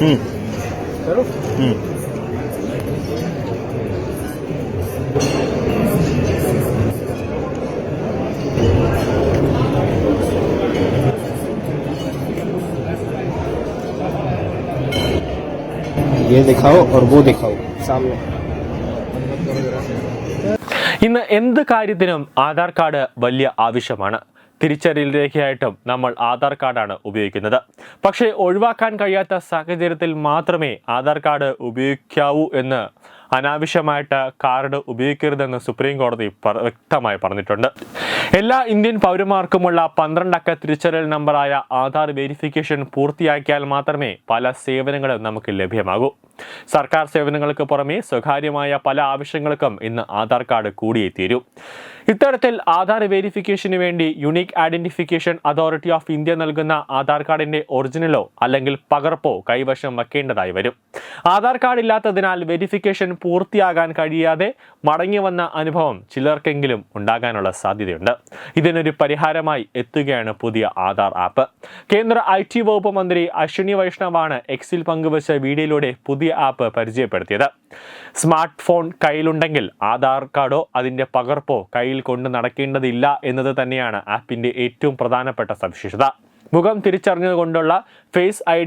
हम्म करो हम्म ये दिखाओ और वो दिखाओ सामने ഇന്ന് എന്ത് കാര്യത്തിനും ആധാർ കാർഡ് വലിയ ആവശ്യമാണ് തിരിച്ചറിയൽ രേഖയായിട്ടും നമ്മൾ ആധാർ കാർഡാണ് ഉപയോഗിക്കുന്നത്. പക്ഷേ ഒഴിവാക്കാൻ കഴിയാത്ത സാഹചര്യത്തിൽ മാത്രമേ ആധാർ കാർഡ് ഉപയോഗിക്കാവൂ എന്ന് അനാവശ്യമായിട്ട് കാർഡ് ഉപയോഗിക്കരുതെന്ന് സുപ്രീം കോടതി വ്യക്തമായി പറഞ്ഞിട്ടുണ്ട്. എല്ലാ ഇന്ത്യൻ പൗരന്മാർക്കുമുള്ള പന്ത്രണ്ടക്ക തിരിച്ചറിയൽ നമ്പറായ ആധാർ വെരിഫിക്കേഷൻ പൂർത്തിയാക്കിയാൽ മാത്രമേ പല സേവനങ്ങളും നമുക്ക് ലഭ്യമാകൂ. സർക്കാർ സേവനങ്ങൾക്ക് പുറമെ സ്വകാര്യമായ പല ആവശ്യങ്ങൾക്കും ഇന്ന് ആധാർ കാർഡ് കൂടിയേ തീരൂ ഇത്തരത്തിൽ ആധാർ വെരിഫിക്കേഷന് വേണ്ടി unique identification authority of India നൽകുന്ന ആധാർ കാർഡിന്റെ ഒറിജിനലോ അല്ലെങ്കിൽ പകർപ്പോ കൈവശം വെക്കേണ്ടതായി വരും. ആധാർ കാർഡ് ഇല്ലാത്തതിനാൽ വെരിഫിക്കേഷൻ പൂർത്തിയാകാൻ കഴിയാതെ മടങ്ങി വന്ന അനുഭവം ചിലർക്കെങ്കിലും ഉണ്ടാകാനുള്ള സാധ്യതയുണ്ട്. ഇതിനൊരു പരിഹാരമായി എത്തുകയാണ് പുതിയ ആധാർ ആപ്പ്. കേന്ദ്ര ഐ ടി വകുപ്പ് മന്ത്രി അശ്വിനി വൈഷ്ണവാണ് എക്സിൽ പങ്കുവച്ച വീഡിയോയിലൂടെ പുതിയ ആപ്പ് പരിചയപ്പെടുത്തിയത്. സ്മാർട്ട് ഫോൺ കയ്യിലുണ്ടെങ്കിൽ ആധാർ കാർഡോ അതിന്റെ പകർപ്പോ കയ്യിൽ കൊണ്ട് നടക്കേണ്ടതില്ല എന്നത് തന്നെയാണ് ആപ്പിന്റെ ഏറ്റവും പ്രധാനപ്പെട്ട സവിശേഷത. മുഖം തിരിച്ചറിഞ്ഞതുകൊണ്ടുള്ള ഫേസ് ഐ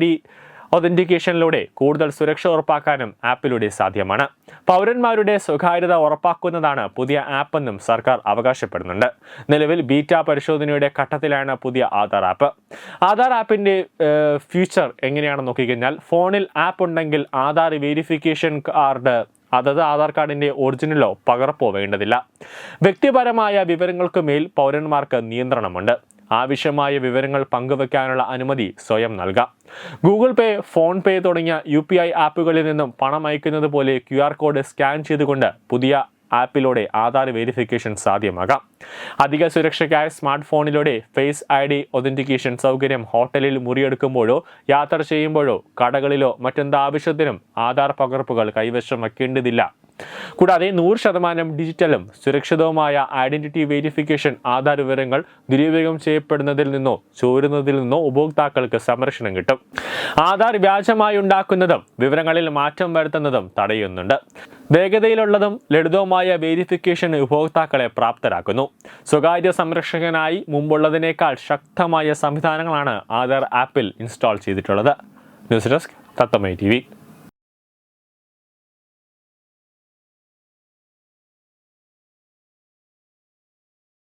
ഒതന്റിക്കേഷനിലൂടെ കൂടുതൽ സുരക്ഷ ഉറപ്പാക്കാനും ആപ്പിലൂടെ സാധ്യമാണ്. പൗരന്മാരുടെ സ്വകാര്യത ഉറപ്പാക്കുന്നതാണ് പുതിയ ആപ്പെന്നും സർക്കാർ അവകാശപ്പെടുന്നുണ്ട്. നിലവിൽ ബീറ്റ പരിശോധനയുടെ ഘട്ടത്തിലാണ് പുതിയ ആധാർ ആപ്പ്. ആധാർ ആപ്പിന്റെ ഫ്യൂച്ചർ എങ്ങനെയാണെന്ന് നോക്കിക്കഴിഞ്ഞാൽ ഫോണിൽ ആപ്പ് ഉണ്ടെങ്കിൽ ആധാർ വെരിഫിക്കേഷൻ കാർഡ് അതത് ആധാർ കാർഡിന്റെ ഒറിജിനലോ പകർപ്പോ വേണ്ടതില്ല. വ്യക്തിപരമായ വിവരങ്ങൾക്ക് മേൽ പൗരന്മാർക്ക് നിയന്ത്രണമുണ്ട്. ആവശ്യമായ വിവരങ്ങൾ പങ്കുവെക്കാനുള്ള അനുമതി സ്വയം നൽകാം. ഗൂഗിൾ പേ ഫോൺ പേ തുടങ്ങിയ യു പി ഐ ആപ്പുകളിൽ നിന്നും പണം അയക്കുന്നത് പോലെ ക്യു ആർ കോഡ് സ്കാൻ ചെയ്തുകൊണ്ട് പുതിയ ആപ്പിലൂടെ ആധാർ വെരിഫിക്കേഷൻ സാധ്യമാകാം. അധിക സുരക്ഷയ്ക്കായ സ്മാർട്ട് ഫോണിലൂടെ ഫേസ് ഐ ഡി ഒതന്റിക്കേഷൻ സൗകര്യം ഹോട്ടലിൽ മുറിയെടുക്കുമ്പോഴോ യാത്ര ചെയ്യുമ്പോഴോ കടകളിലോ മറ്റെന്താവശ്യത്തിനും ആധാർ പകർപ്പുകൾ കൈവശം വയ്ക്കേണ്ടതില്ല. കൂടാതെ നൂറ് ശതമാനം ഡിജിറ്റലും സുരക്ഷിതവുമായ ഐഡന്റിറ്റി വെരിഫിക്കേഷൻ ആധാർ വിവരങ്ങൾ ദുരുപയോഗം ചെയ്യപ്പെടുന്നതിൽ നിന്നോ ചോരുന്നതിൽ നിന്നോ ഉപഭോക്താക്കൾക്ക് സംരക്ഷണം കിട്ടും. ആധാർ വ്യാജമായി ഉണ്ടാക്കുന്നതും വിവരങ്ങളിൽ മാറ്റം വരുത്തുന്നതും തടയുന്നുണ്ട്. വേഗതയിലുള്ളതും ലളിതവുമായ വെരിഫിക്കേഷൻ ഉപഭോക്താക്കളെ പ്രാപ്തരാക്കുന്നു. സ്വകാര്യ സംരക്ഷകനായി മുമ്പുള്ളതിനേക്കാൾ ശക്തമായ സംവിധാനങ്ങളാണ് ആധാർ ആപ്പിൽ ഇൻസ്റ്റാൾ ചെയ്തിട്ടുള്ളത്. News desk തത്തമൈ T